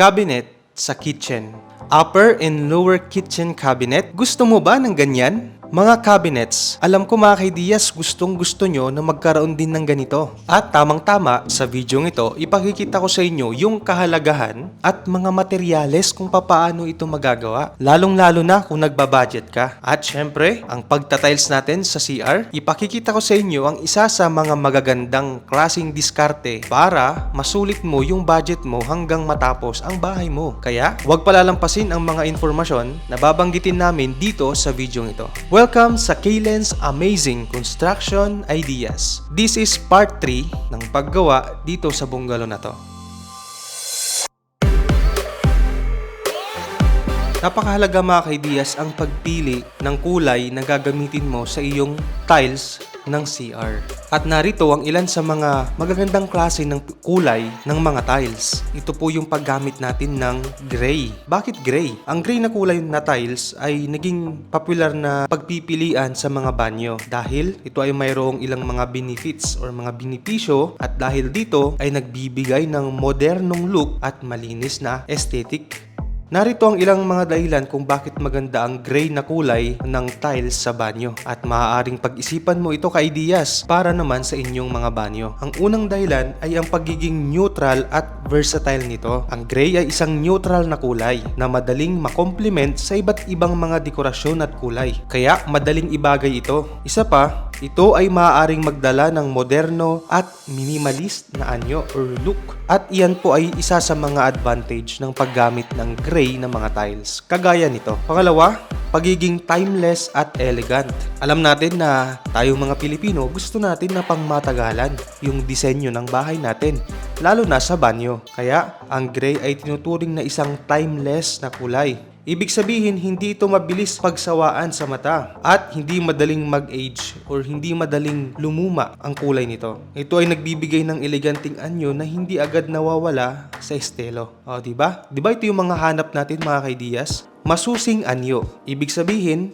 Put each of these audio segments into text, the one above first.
Cabinet sa kitchen. Upper and lower kitchen cabinet. Gusto mo ba ng ganyan? Mga cabinets, alam ko mga kaidiyas gustong gusto nyo na magkaroon din ng ganito. At tamang-tama, sa video ito, ipakikita ko sa inyo yung kahalagahan at mga materyales kung papaano ito magagawa. Lalong-lalo na kung nagbabudget ka. At syempre, ang pagtatiles natin sa CR, ipakikita ko sa inyo ang isa sa mga magagandang klaseng diskarte para masulit mo yung budget mo hanggang matapos ang bahay mo. Kaya, huwag palalampasin ang mga informasyon na babanggitin namin dito sa video ito. Welcome sa Kalen's Amazing Construction Ideas. This is part 3 ng paggawa dito sa bungalow na to. Napakahalaga mga kaidiyas ang pagpili ng kulay na gagamitin mo sa iyong tiles ng CR. At narito ang ilan sa mga magagandang klase ng kulay ng mga tiles. Ito po yung paggamit natin ng gray. Bakit gray? Ang gray na kulay na tiles ay naging popular na pagpipilian sa mga banyo dahil ito ay mayroong ilang mga benefits or mga benepisyo at dahil dito ay nagbibigay ng modernong look at malinis na aesthetic Narito ang ilang mga dahilan kung bakit maganda ang gray na kulay ng tiles sa banyo at maaaring pag-isipan mo ito ka-ideas para naman sa inyong mga banyo. Ang unang dahilan ay ang pagiging neutral at versatile nito. Ang gray ay isang neutral na kulay na madaling makomplement sa iba't ibang mga dekorasyon at kulay. Kaya madaling ibagay ito. Isa pa, ito ay maaaring magdala ng moderno at minimalist na anyo or look. At iyan po ay isa sa mga advantage ng paggamit ng gray na mga tiles. Kagaya nito. Pangalawa, pagiging timeless at elegant. Alam natin na tayong mga Pilipino gusto natin na pangmatagalan yung disenyo ng bahay natin, lalo na sa banyo. Kaya ang gray ay tinuturing na isang timeless na kulay. Ibig sabihin, hindi ito mabilis pagsawaan sa mata at hindi madaling mag-age or hindi madaling lumuma ang kulay nito. Ito ay nagbibigay ng eleganting anyo na hindi agad nawawala sa estilo. O, di ba? Di ba ito yung mga hanap natin mga kaidiyas? Masusing anyo. Ibig sabihin,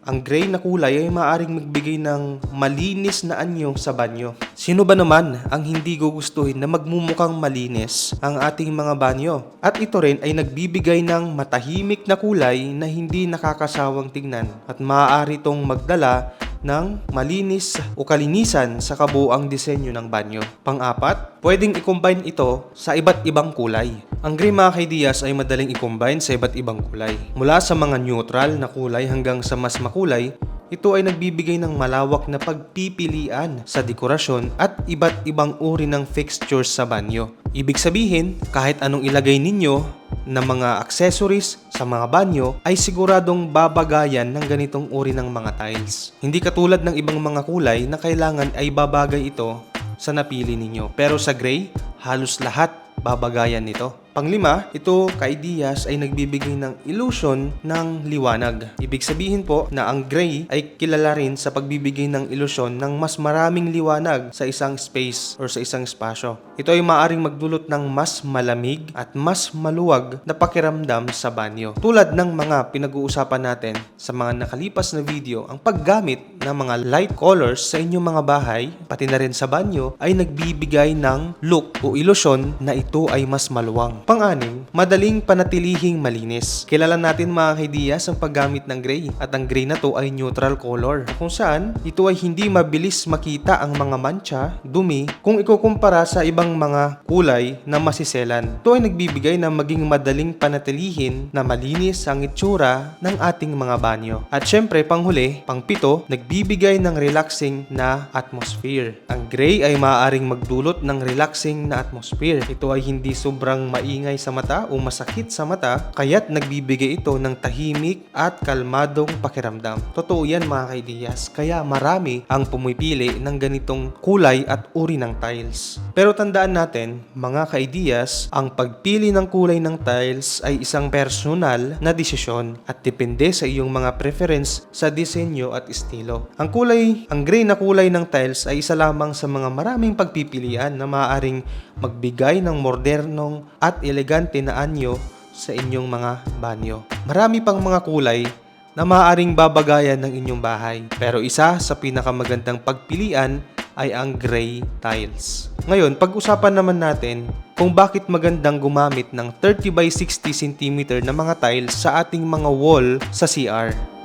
ang gray na kulay ay maaaring magbigay ng malinis na anyo sa banyo. Sino ba naman ang hindi gugustuhin na magmumukhang malinis ang ating mga banyo? At ito rin ay nagbibigay ng matahimik na kulay na hindi nakakasawang tingnan at maaari itong magdala ng malinis o kalinisan sa kabuang disenyo ng banyo. Pang-apat, pwedeng i-combine ito sa iba't ibang kulay. Ang gray mga kaidiyas ay madaling i-combine sa iba't ibang kulay. Mula sa mga neutral na kulay hanggang sa mas makulay, ito ay nagbibigay ng malawak na pagpipilian sa dekorasyon at iba't ibang uri ng fixtures sa banyo. Ibig sabihin, kahit anong ilagay ninyo na mga accessories sa mga banyo ay siguradong babagayan ng ganitong uri ng mga tiles. Hindi katulad ng ibang mga kulay na kailangan ay babagay ito sa napili ninyo. Pero sa gray, halos lahat babagayan nito. Panglima, ito ka-ideas ay nagbibigay ng illusion ng liwanag. Ibig sabihin po na ang gray ay kilala rin sa pagbibigay ng ilusyon ng mas maraming liwanag sa isang space or sa isang espasyo. Ito ay maaring magdulot ng mas malamig at mas maluwag na pakiramdam sa banyo. Tulad ng mga pinag-uusapan natin sa mga nakalipas na video, ang paggamit ng mga light colors sa inyong mga bahay, pati na rin sa banyo, ay nagbibigay ng look o ilusyon na ito ay mas maluwang. Pang-anim, madaling panatilihing malinis. Kilala natin mga kaidiyas ang paggamit ng gray at ang gray na to ay neutral color kung saan ito ay hindi mabilis makita ang mga mancha, dumi kung ikukumpara sa ibang mga kulay na masiselan. Ito ay nagbibigay na maging madaling panatilihin na malinis ang itsura ng ating mga banyo. At syempre, panghuli, pangpito, nagbibigay ng relaxing na atmosphere. Ang gray ay maaaring magdulot ng relaxing na atmosphere. Ito ay hindi sobrang maingay sa mata o masakit sa mata, kaya't nagbibigay ito ng tahimik at kalmadong pakiramdam. Totoo yan mga kaidiyas, kaya marami ang pumipili ng ganitong kulay at uri ng tiles. Pero tandaan natin, mga kaidiyas, ang pagpili ng kulay ng tiles ay isang personal na desisyon at depende sa iyong mga preference sa disenyo at estilo. Ang kulay, ang gray na kulay ng tiles ay isa lamang sa mga maraming pagpipilian na maaaring magbigay ng modernong at elegante na anyo sa inyong mga banyo. Marami pang mga kulay na maaaring babagayan ng inyong bahay. Pero isa sa pinakamagandang pagpilian ay ang gray tiles. Ngayon, pag-usapan naman natin kung bakit magandang gumamit ng 30 by 60 cm na mga tiles sa ating mga wall sa CR.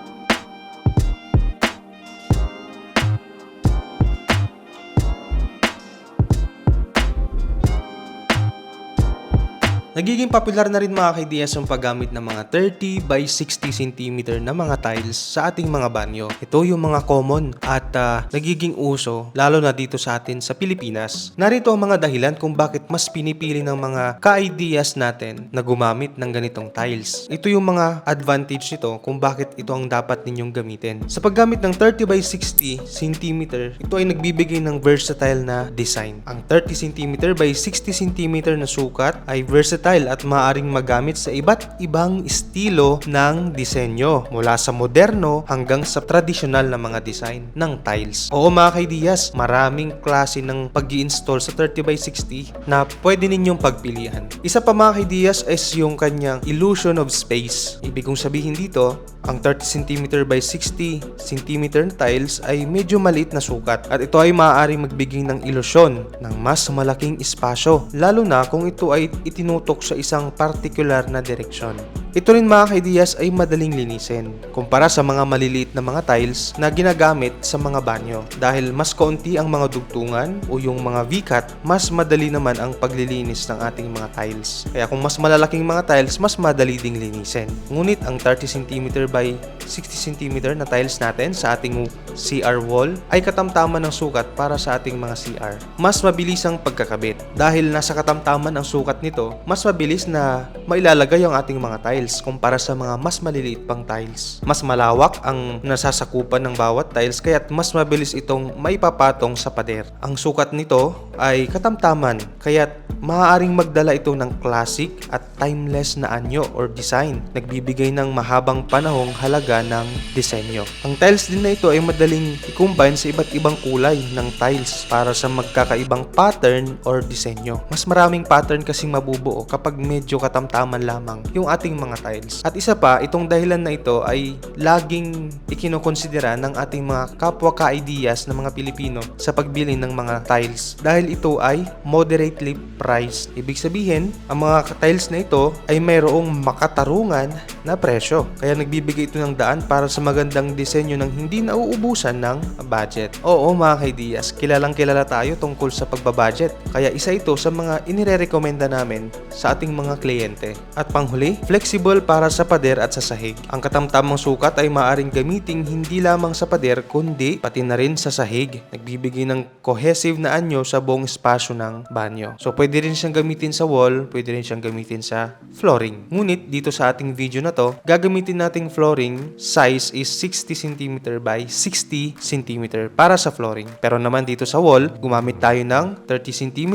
Nagiging popular na rin mga kaidiyas yung paggamit ng mga 30 by 60 cm na mga tiles sa ating mga banyo. Ito yung mga common at ah, nagiging uso lalo na dito sa atin sa Pilipinas. Narito ang mga dahilan kung bakit mas pinipili ng mga ka-ideas natin na gumamit ng ganitong tiles. Ito yung mga advantage nito kung bakit ito ang dapat ninyong gamitin. Sa paggamit ng 30 by 60 cm, ito ay nagbibigay ng versatile na design. Ang 30 cm by 60 cm na sukat ay versatile at maaaring magamit sa iba't ibang estilo ng disenyo mula sa moderno hanggang sa tradisyonal na mga design ng tiles. Oo mga kaidiyas, maraming klase ng pag install sa 30 by 60 na pwede ninyong pagpilian. Isa pa mga kaidiyas is yung kanyang illusion of space. Ibig kong sabihin dito, ang 30 cm by 60 cm tiles ay medyo maliit na sukat at ito ay maaaring magbigay ng ilusyon ng mas malaking espasyo lalo na kung ito ay itinutok sa isang particular na direksyon. Ito rin mga kaidiyas ay madaling linisin kumpara sa mga maliliit na mga tiles na ginagamit sa mga banyo dahil mas kaunti ang mga dugtungan o yung mga V-cut, mas madali naman ang paglilinis ng ating mga tiles. Kaya kung mas malalaking mga tiles, mas madali ding linisin. Ngunit ang 30 cm by 60 cm na tiles natin sa ating CR wall ay katamtaman ng sukat para sa ating mga CR. Mas mabilis ang pagkakabit dahil nasa katamtaman ang sukat nito, mas mabilis na mailalagay ang ating mga tiles kumpara sa mga mas maliliit pang tiles. Mas malawak ang nasasakupan ng bawat tiles kaya't mas mabilis itong maipapatong sa pader. Ang sukat nito ay katamtaman kaya't maaaring magdala ito ng classic at timeless na anyo or design. Nagbibigay ng mahabang panahong halaga ng disenyo. Ang tiles din na ito ay madaling i-combine sa iba't ibang kulay ng tiles para sa magkakaibang pattern or disenyo. Mas maraming pattern kasing mabubuo kapag medyo katamtaman lamang yung ating mga tiles. At isa pa, itong dahilan na ito ay laging ikinokonsidera ng ating mga kapwa ka-ideas ng mga Pilipino sa pagbili ng mga tiles dahil ito ay moderately priced. Ibig sabihin, ang mga tiles na ito ay mayroong makatarungan na presyo. Kaya nagbibigay ito ng daan para sa magandang disenyo ng hindi nauubusan ng budget. Oo mga kaidiyas, kilalang kilala tayo tungkol sa pagbabudget. Kaya isa ito sa mga inirerekomenda namin sa ating mga kliyente. At panghuli, flexible para sa pader at sa sahig. Ang katamtamang sukat ay maaring gamitin hindi lamang sa pader kundi pati na rin sa sahig. Nagbibigay ng cohesive na anyo sa buong espasyo ng banyo. So pwede rin siyang gamitin sa wall, pwede rin siyang gamitin sa flooring. Ngunit dito sa ating video na to, gagamitin nating flooring size is 60 cm by 60 cm para sa flooring. Pero naman dito sa wall, gumamit tayo ng 30 cm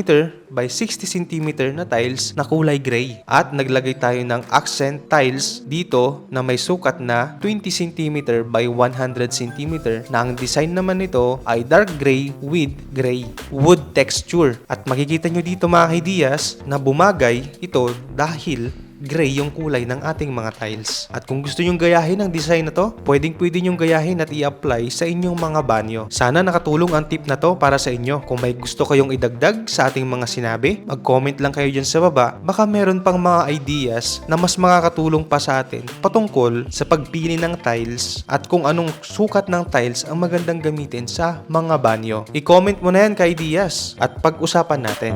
by 60 cm na tiles na kulay gray. At naglagay tayo ng accent tiles dito na may sukat na 20 cm by 100 cm na ang design naman nito ay dark gray with gray wood texture. At makikita nyo dito mga kaidiyas na bumagay ito dahil gray yung kulay ng ating mga tiles. At kung gusto nyong gayahin ang design na to, pwedeng pwede nyong gayahin at i-apply sa inyong mga banyo. Sana nakatulong ang tip na to para sa inyo. Kung may gusto kayong idagdag sa ating mga sinabi, mag-comment lang kayo dyan sa baba. Baka meron pang mga ideas na mas makakatulong pa sa atin patungkol sa pagpili ng tiles at kung anong sukat ng tiles ang magandang gamitin sa mga banyo. I-comment mo na yan ka ideas at pag-usapan natin.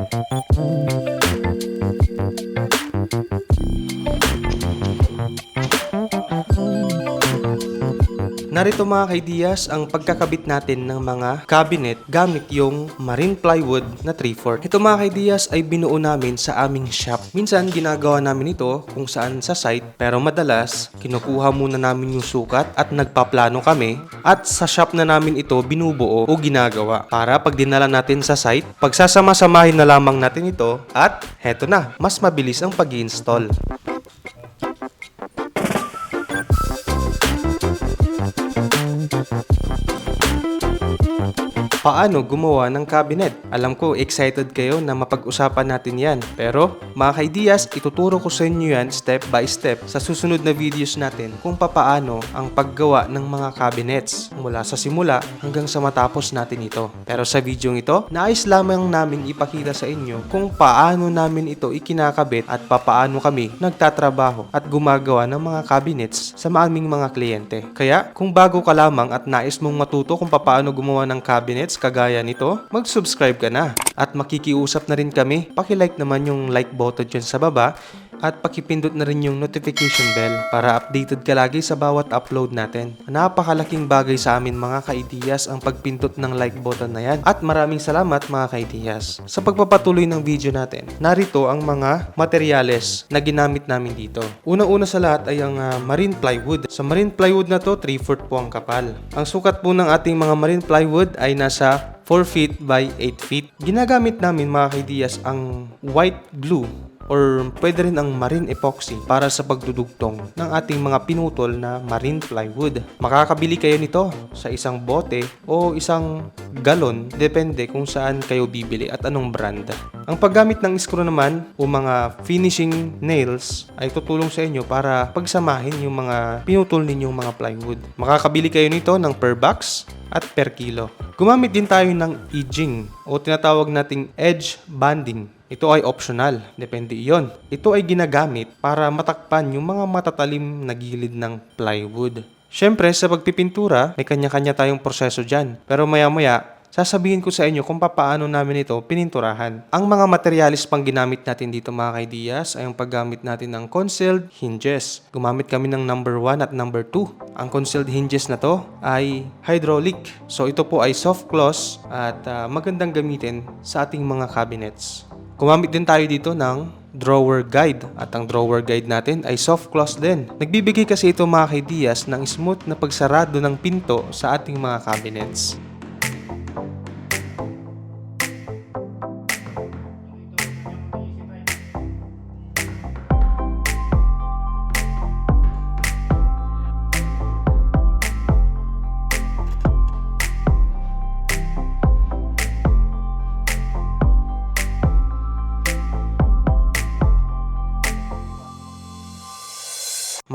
Narito mga kaidiyas ang pagkakabit natin ng mga cabinet gamit yung marine plywood na 3-4. Ito mga kaidiyas ay binuo namin sa aming shop. Minsan ginagawa namin ito kung saan sa site pero madalas kinukuha muna namin yung sukat at nagpaplano kami at sa shop na namin ito binubuo o ginagawa para pag dinala natin sa site, pagsasama-samahin na lamang natin ito at heto na, mas mabilis ang pag paano gumawa ng cabinet. Alam ko, excited kayo na mapag-usapan natin yan. Pero, mga kaidiyas, ituturo ko sa inyo yan step by step sa susunod na videos natin kung papaano ang paggawa ng mga cabinets mula sa simula hanggang sa matapos natin ito. Pero sa video ito, nais lamang namin ipakita sa inyo kung paano namin ito ikinakabit at papaano kami nagtatrabaho at gumagawa ng mga cabinets sa aming mga kliyente. Kaya, kung bago ka lamang at nais mong matuto kung paano gumawa ng cabinets kagaya nito, mag-subscribe ka na. At makikiusap na rin kami, pakilike naman yung like button dyan sa baba at pakipindot na rin yung notification bell para updated ka lagi sa bawat upload natin. Napakalaking bagay sa amin mga kaidiyas ang pagpindot ng like button na yan. At maraming salamat mga kaidiyas. Sa pagpapatuloy ng video natin, narito ang mga materyales na ginamit namin dito. Unang-una sa lahat ay ang ah, marine plywood. Sa marine plywood na to, 3-4 po ang kapal. Ang sukat po ng ating mga marine plywood ay nasa 4 feet by 8 feet. Ginagamit namin mga kaidiyas ang white glue or pwede rin ang marine epoxy para sa pagdudugtong ng ating mga pinutol na marine plywood. Makakabili kayo nito sa isang bote o isang galon, depende kung saan kayo bibili at anong brand. Ang paggamit ng screw naman o mga finishing nails ay tutulong sa inyo para pagsamahin yung mga pinutol ninyong mga plywood. Makakabili kayo nito ng per box at per kilo. Gumamit din tayo ng edging o tinatawag nating edge banding. Ito ay optional, depende iyon. Ito ay ginagamit para matakpan yung mga matatalim na gilid ng plywood. Siyempre, sa pagpipintura, may kanya-kanya tayong proseso dyan. Pero maya-maya, sasabihin ko sa inyo kung paano namin ito pininturahan. Ang mga materialis pang ginamit natin dito mga kaidiyas ay ang paggamit natin ng concealed hinges. Gumamit kami ng number 1 at number 2. Ang concealed hinges na to ay hydraulic. So ito po ay soft close at ah, magandang gamitin sa ating mga cabinets. Gumamit din tayo dito ng drawer guide at ang drawer guide natin ay soft close din. Nagbibigay kasi ito mga kaidiyas ng smooth na pagsarado ng pinto sa ating mga cabinets.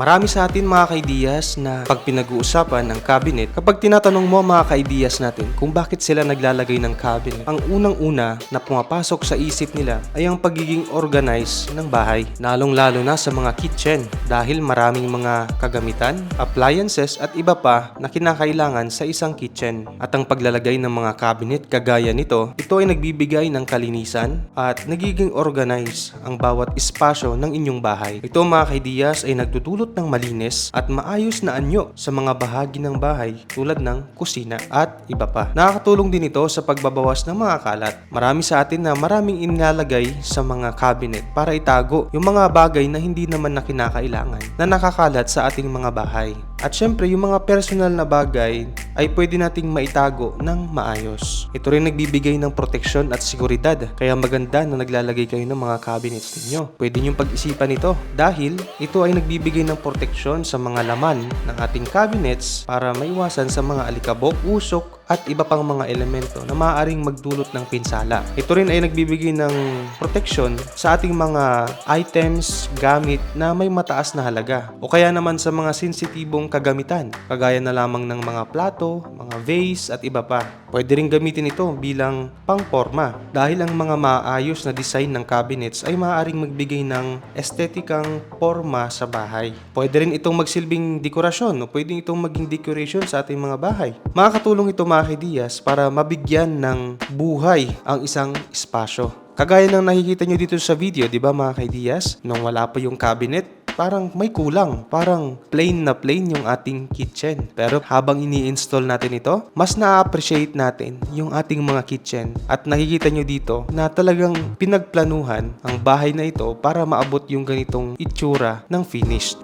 Marami sa atin mga kaidiyas na pag pinag-uusapan ng cabinet, kapag tinatanong mo mga kaidiyas natin kung bakit sila naglalagay ng cabinet, ang unang-una na pumapasok sa isip nila ay ang pagiging organized ng bahay, lalong-lalo na sa mga kitchen dahil maraming mga kagamitan, appliances at iba pa na kinakailangan sa isang kitchen. At ang paglalagay ng mga cabinet kagaya nito, ito ay nagbibigay ng kalinisan at nagiging organized ang bawat espasyo ng inyong bahay. Ito mga kaidiyas ay nagtutulong nagdudulot ng malinis at maayos na anyo sa mga bahagi ng bahay tulad ng kusina at iba pa. Nakakatulong din ito sa pagbabawas ng mga kalat. Marami sa atin na maraming inilalagay sa mga cabinet para itago yung mga bagay na hindi naman na kinakailangan na nakakalat sa ating mga bahay. At syempre, yung mga personal na bagay ay pwede nating maitago ng maayos. Ito rin nagbibigay ng proteksyon at seguridad. Kaya maganda na naglalagay kayo ng mga cabinets ninyo. Pwede niyong pag-isipan ito dahil ito ay nagbibigay ng proteksyon sa mga laman ng ating cabinets para maiwasan sa mga alikabok, usok, at iba pang mga elemento na maaaring magdulot ng pinsala. Ito rin ay nagbibigay ng proteksyon sa ating mga items, gamit na may mataas na halaga o kaya naman sa mga sensitibong kagamitan kagaya na lamang ng mga plato, mga vase at iba pa. Pwede rin gamitin ito bilang pangporma dahil ang mga maayos na design ng cabinets ay maaaring magbigay ng estetikang porma sa bahay. Pwede rin itong magsilbing dekorasyon o pwede itong maging decoration sa ating mga bahay. Makakatulong ito mga kaidiyas para mabigyan ng buhay ang isang espasyo. Kagaya ng nakikita nyo dito sa video, di ba mga kaidiyas? Nung wala pa yung cabinet, parang may kulang. Parang plain na plain yung ating kitchen. Pero habang ini-install natin ito, mas na-appreciate natin yung ating mga kitchen. At nakikita nyo dito na talagang pinagplanuhan ang bahay na ito para maabot yung ganitong itsura ng finished.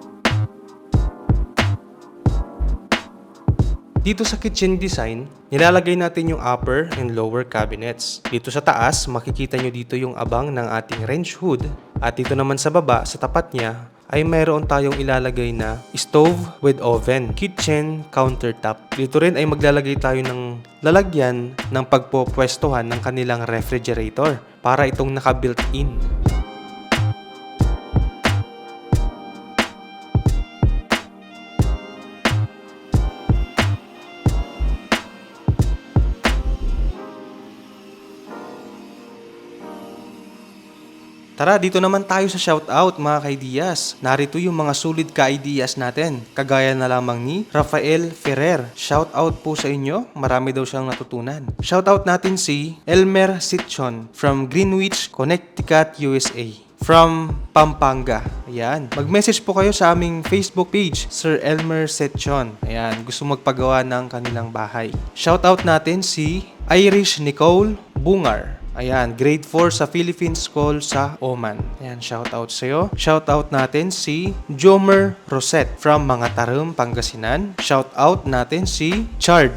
Dito sa kitchen design, nilalagay natin yung upper and lower cabinets. Dito sa taas, makikita nyo dito yung abang ng ating range hood. At dito naman sa baba, sa tapat niya, ay mayroon tayong ilalagay na stove with oven, kitchen countertop. Dito rin ay maglalagay tayo ng lalagyan ng pagpopwestuhan ng kanilang refrigerator para itong naka-built-in. Tara, dito naman tayo sa shoutout mga kaidiyas. Narito yung mga sulit ka-ideas natin. Kagaya na lamang ni Rafael Ferrer. Shoutout po sa inyo. Marami daw siyang natutunan. Shoutout natin si Elmer Sitchon from Greenwich, Connecticut, USA from Pampanga. Ayan. Mag-message po kayo sa aming Facebook page, Sir Elmer Setchon. Ayan. Gusto magpagawa ng kanilang bahay. Shoutout natin si Irish Nicole Bungar. Ayan, grade 4 sa Philippine School sa Oman. Ayan, shoutout sa'yo. Shoutout natin si Jomer Rosette from Mga Tarum, Pangasinan. Shoutout natin si Chard,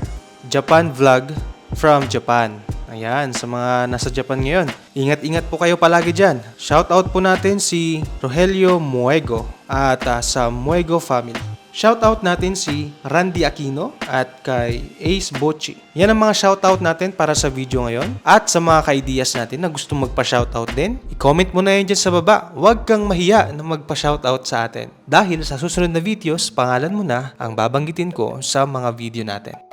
Japan Vlog from Japan. Ayan, sa mga nasa Japan ngayon. Ingat-ingat po kayo palagi dyan. Shoutout po natin si Rogelio Muego at ah, sa Muego family. Shoutout natin si Randy Aquino at kay Ace Bochi. Yan ang mga shoutout natin para sa video ngayon. At sa mga ka-ideas natin na gusto magpa-shoutout din, i-comment mo na yan dyan sa baba. Huwag kang mahiya na magpa-shoutout sa atin. Dahil sa susunod na videos, pangalan mo na ang babanggitin ko sa mga video natin.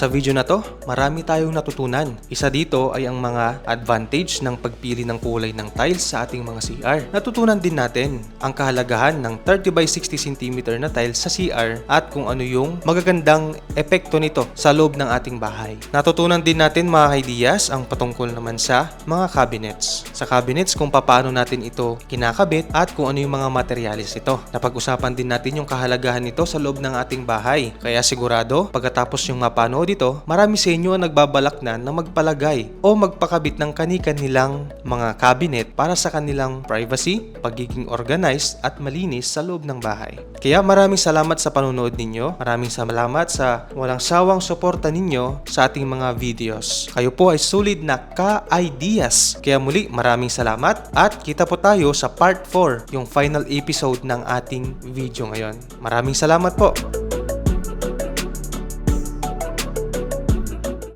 Sa video na to, marami tayong natutunan. Isa dito ay ang mga advantage ng pagpili ng kulay ng tiles sa ating mga CR. Natutunan din natin ang kahalagahan ng 30 by 60 cm na tiles sa CR at kung ano yung magagandang epekto nito sa loob ng ating bahay. Natutunan din natin mga kaidiyas ang patungkol naman sa mga cabinets. Sa cabinets kung paano natin ito kinakabit at kung ano yung mga materialis ito. Napag-usapan din natin yung kahalagahan nito sa loob ng ating bahay. Kaya sigurado, pagkatapos yung mapanood ito, marami sa inyo ang nagbabalak na na magpalagay o magpakabit ng kani-kanilang mga cabinet para sa kanilang privacy, pagiging organized at malinis sa loob ng bahay. Kaya maraming salamat sa panonood ninyo. Maraming salamat sa walang sawang suporta ninyo sa ating mga videos. Kayo po ay sulit na ka-ideas. Kaya muli maraming salamat at kita po tayo sa part 4, yung final episode ng ating video ngayon. Maraming salamat po.